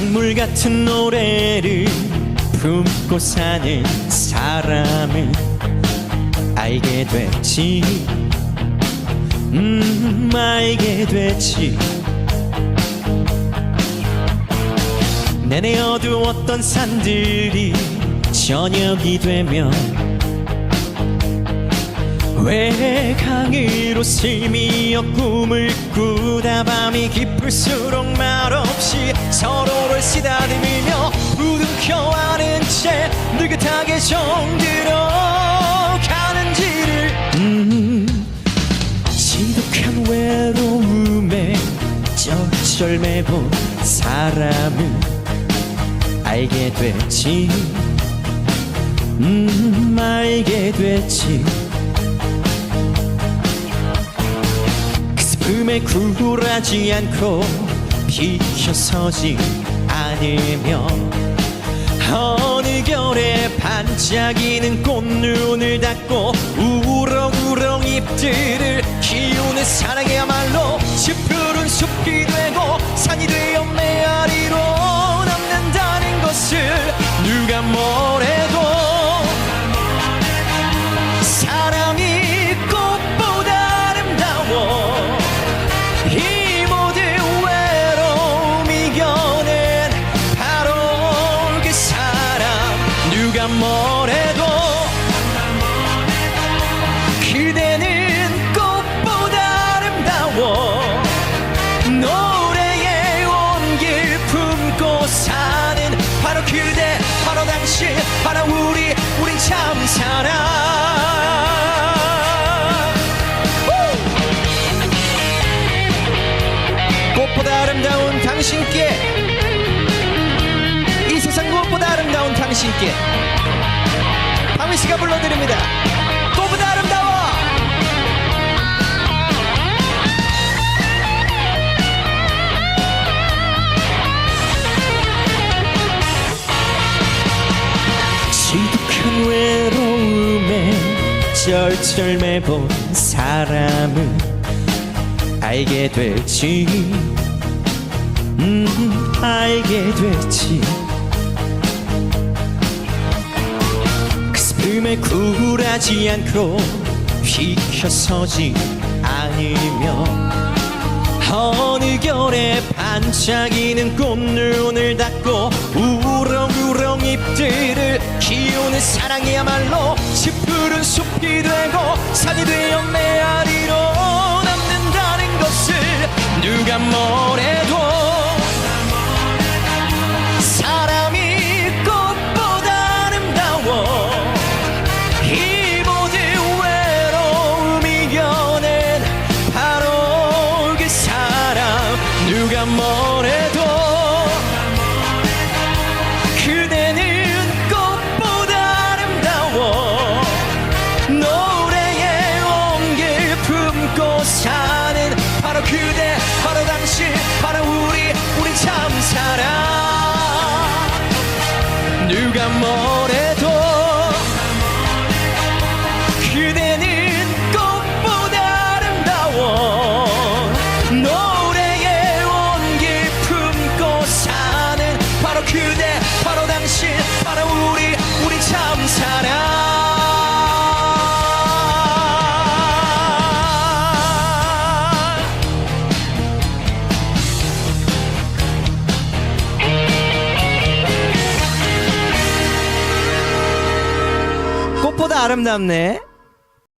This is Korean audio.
눈물 같은 노래를 품고 사는 사람을 알게 됐지. 음 알게 됐지. 내내 어두웠던 산들이 저녁이 되면 외강으로 슬미어 꿈을 꾸다 밤이 깊을수록 말없이 서로를 쓰다듬으며 부둥켜 안은 채 느긋하게 정들어 가는지를 음 지독한 외로움에 쩔쩔매본 사람을 알게 됐지. 음 알게 됐지 그 슬픔에 굴하지 않고 비켜서지 않으며 어느 결에 반짝이는 꽃눈을 닫고 우렁우렁 잎들을 키우는 사랑이야말로 짙푸른 숲이 되고 산이 되어 메아리로 남는다는 것을 누가 뭐래도 뭐래도 그대는 꽃보다 아름다워 노래의 온길 품고 사는 바로 그대 바로 당신 바로 우리 우린 참 사랑. 꽃보다 아름다운 당신께 이 세상 무엇보다 아름다운 당신께 외로움에 쩔쩔매본 사람을 알게 됐지 음 알게 됐지. 그 슬픔에 굴하지 않고 비켜서지 않으며 어느 결에 반짝이는 꽃눈을 닫고 우렁우렁 잎들을 사랑이야말로 짙푸른 숲이 되고 산이 아름답네